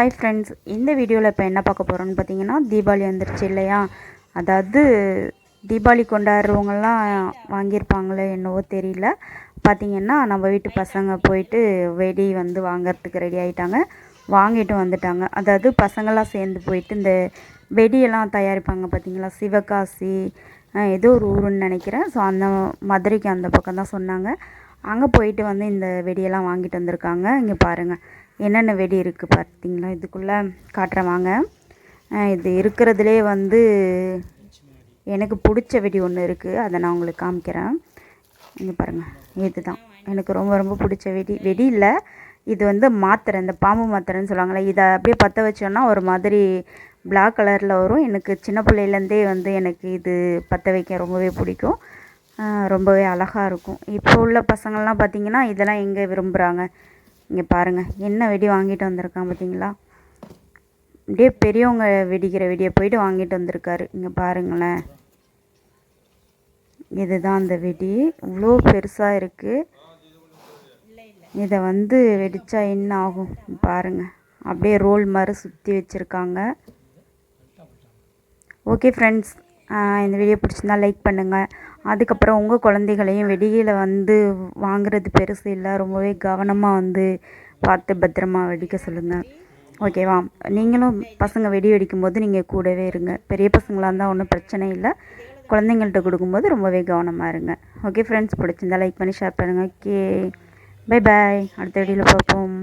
Hi friends இந்த வீடியோவில் இப்போ என்ன பார்க்க போகிறோன்னு பார்த்தீங்கன்னா தீபாவளி வந்துருச்சு இல்லையா? அதாவது தீபாவளி கொண்டாடுறவங்கலாம் வாங்கியிருப்பாங்களே என்னவோ தெரியல. பார்த்தீங்கன்னா நம்ம வீட்டு பசங்க போயிட்டு வெடி வந்து வாங்குறதுக்கு ரெடி ஆகிட்டாங்க வாங்கிட்டு வந்துட்டாங்க. அதாவது பசங்களாம் சேர்ந்து போயிட்டு இந்த வெடியெல்லாம் தயாரிப்பாங்க பார்த்தீங்களா? சிவகாசி ஏதோ ஒரு ஊருன்னு நினைக்கிறேன். ஸோ அந்த மதுரைக்கு அந்த பக்கம் தான் சொன்னாங்க. அங்கே போயிட்டு வந்து இந்த வெடியெல்லாம் வாங்கிட்டு வந்திருக்காங்க. இங்கே பாருங்கள் என்னென்ன வெடி இருக்குது பார்த்தீங்களா? இதுக்குள்ளே காட்டுறேன் வாங்க. இது இருக்கிறதுலே வந்து எனக்கு பிடிச்ச வெடி ஒன்று இருக்குது அதை நான் உங்களுக்கு காமிக்கிறேன். இங்கே பாருங்கள் இதுதான். எனக்கு ரொம்ப ரொம்ப பிடிச்ச வெடி. வெடி இல்லை. இது வந்து மாத்திரை. இந்த பாம்பு மாத்திரைன்னு சொல்லுவாங்களே இதை அப்படியே பற்ற வச்சோன்னா ஒரு மாதிரி பிளாக் கலரில் வரும். எனக்கு சின்ன பிள்ளையிலேருந்தே வந்து எனக்கு இது பற்ற வைக்க ரொம்பவே பிடிக்கும். ரொம்பவே அழகாக இருக்கும். இப்போ உள்ள பசங்கள்லாம் பார்த்தீங்கன்னா இதெல்லாம் எங்கே விரும்புகிறாங்க இங்கே பாருங்கள் என்ன வெடி வாங்கிட்டு வந்திருக்கான் பார்த்தீங்களா அப்படியே பெரியவங்க வெடிக்கிற வெடியை போயிட்டு வாங்கிட்டு வந்திருக்காரு. இங்கே பாருங்களேன். இதுதான் அந்த வெடி. இவ்வளோ பெருசாக இருக்குது இதை வந்து வெடித்தா என்ன ஆகும்? பாருங்கள் அப்படியே ரோல் மாதிரி சுற்றி வச்சுருக்காங்க. ஓகே ஃப்ரெண்ட்ஸ் இந்த வீடியோ பிடிச்சிருந்தா லைக் பண்ணுங்கள் அதுக்கப்புறம் உங்கள் குழந்தைகளையும் வெடிகளை வந்து வாங்குறது பெருசு இல்லை ரொம்பவே கவனமாக வந்து பார்த்து பத்திரமா வெடிக்க சொல்லுங்கள் ஓகேவா நீங்களும் பசங்க வெடி வெடிக்கும்போது நீங்கள் கூடவே இருங்க. பெரிய பசங்களாக இருந்தால் ஒன்றும் பிரச்சனை இல்லை. குழந்தைங்கள்ட்ட கொடுக்கும்போது ரொம்பவே கவனமாக இருங்க. ஓகே ஃப்ரெண்ட்ஸ் பிடிச்சிருந்தா லைக் பண்ணி ஷேர் பண்ணுங்கள் ஓகே பை பாய் அடுத்த வீடியோவில் பார்ப்போம்.